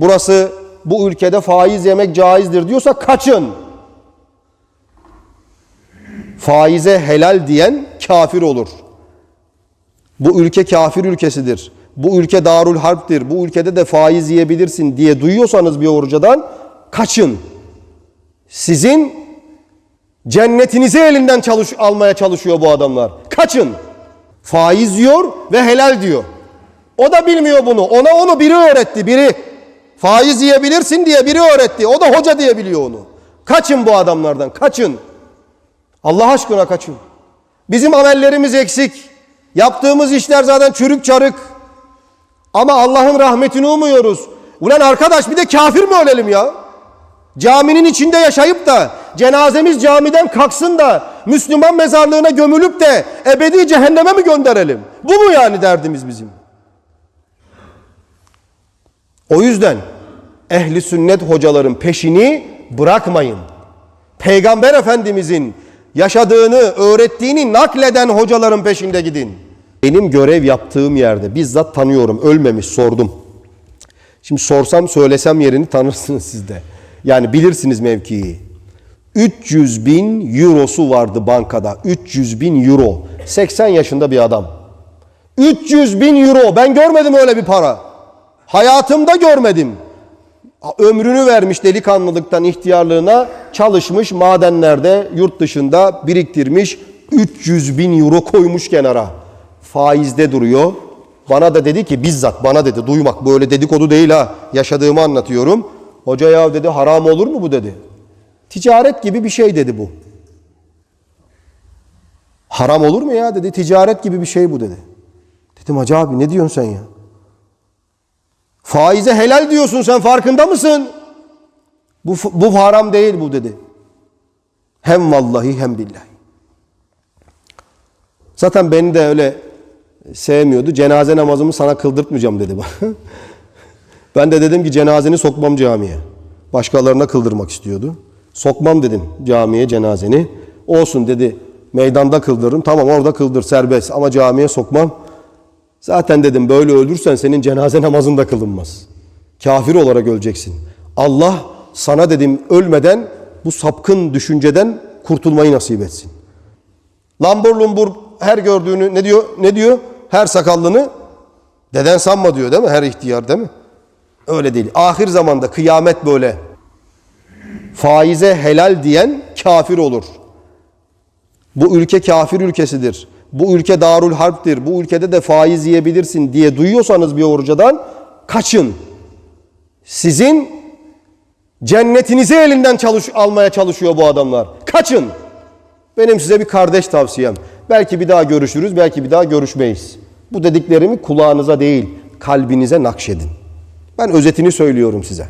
burası bu ülkede faiz yemek caizdir diyorsa kaçın. Faize helal diyen kafir olur. Bu ülke kafir ülkesidir. Bu ülke darul harptir. Bu ülkede de faiz yiyebilirsin diye duyuyorsanız bir orucadan kaçın. Sizin cennetinizi elinden çalış almaya çalışıyor bu adamlar. Kaçın. Faiz yiyor ve helal diyor. O da bilmiyor bunu. Ona onu biri öğretti, biri. Faiz yiyebilirsin diye biri öğretti. O da hoca diye biliyor onu. Kaçın bu adamlardan, kaçın. Allah aşkına kaçın. Bizim amellerimiz eksik. Yaptığımız işler zaten çürük çarık. Ama Allah'ın rahmetini umuyoruz. Ulan arkadaş bir de kafir mi ölelim ya? Caminin içinde yaşayıp da cenazemiz camiden kalksın da Müslüman mezarlığına gömülüp de ebedi cehenneme mi gönderelim? Bu mu yani derdimiz bizim? O yüzden ehli sünnet hocaların peşini bırakmayın. Peygamber Efendimizin yaşadığını, öğrettiğini nakleden hocaların peşinde gidin. Benim görev yaptığım yerde bizzat tanıyorum, ölmemiş sordum. Şimdi sorsam söylesem yerini tanırsınız siz de. Yani bilirsiniz mevkiyi. 300 bin eurosu vardı bankada. 300 bin euro. 80 yaşında bir adam. 300 bin euro. Ben görmedim öyle bir para. Hayatımda görmedim. Ömrünü vermiş delikanlılıktan ihtiyarlığına çalışmış madenlerde yurt dışında biriktirmiş 300 bin euro koymuş kenara. Faizde duruyor. Bana da dedi ki bizzat bana dedi duymak böyle dedikodu değil ha yaşadığımı anlatıyorum. Hoca ya dedi haram olur mu bu dedi. Ticaret gibi bir şey dedi bu. Haram olur mu ya dedi ticaret gibi bir şey bu dedi. Dedim hacı abi ne diyorsun sen ya? Faize helal diyorsun sen farkında mısın? Bu, bu haram değil bu dedi. Hem vallahi hem billahi. Zaten beni de öyle sevmiyordu. Cenaze namazımı sana kıldırtmayacağım dedi bana. ben de dedim ki cenazeni sokmam camiye. Başkalarına kıldırmak istiyordu. Sokmam dedim camiye cenazeni. Olsun dedi meydanda kıldırırım. Tamam orada kıldır serbest ama camiye sokmam. Zaten dedim böyle öldürsen senin cenaze namazın da kılınmaz. Kafir olarak öleceksin. Allah sana dedim ölmeden bu sapkın düşünceden kurtulmayı nasip etsin. Lambur lumbur her gördüğünü ne diyor? Ne diyor? Her sakallını deden sanma diyor değil mi? Her ihtiyar değil mi? Öyle değil. Ahir zamanda kıyamet böyle. Faize helal diyen kafir olur. Bu ülke kafir ülkesidir. Bu ülke darul harptir. Bu ülkede de faiz yiyebilirsin diye duyuyorsanız bir orucadan kaçın. Sizin cennetinizi elinden çalış almaya çalışıyor bu adamlar. Kaçın. Benim size bir kardeş tavsiyem. Belki bir daha görüşürüz, belki bir daha görüşmeyiz. Bu dediklerimi kulağınıza değil, kalbinize nakşedin. Ben özetini söylüyorum size.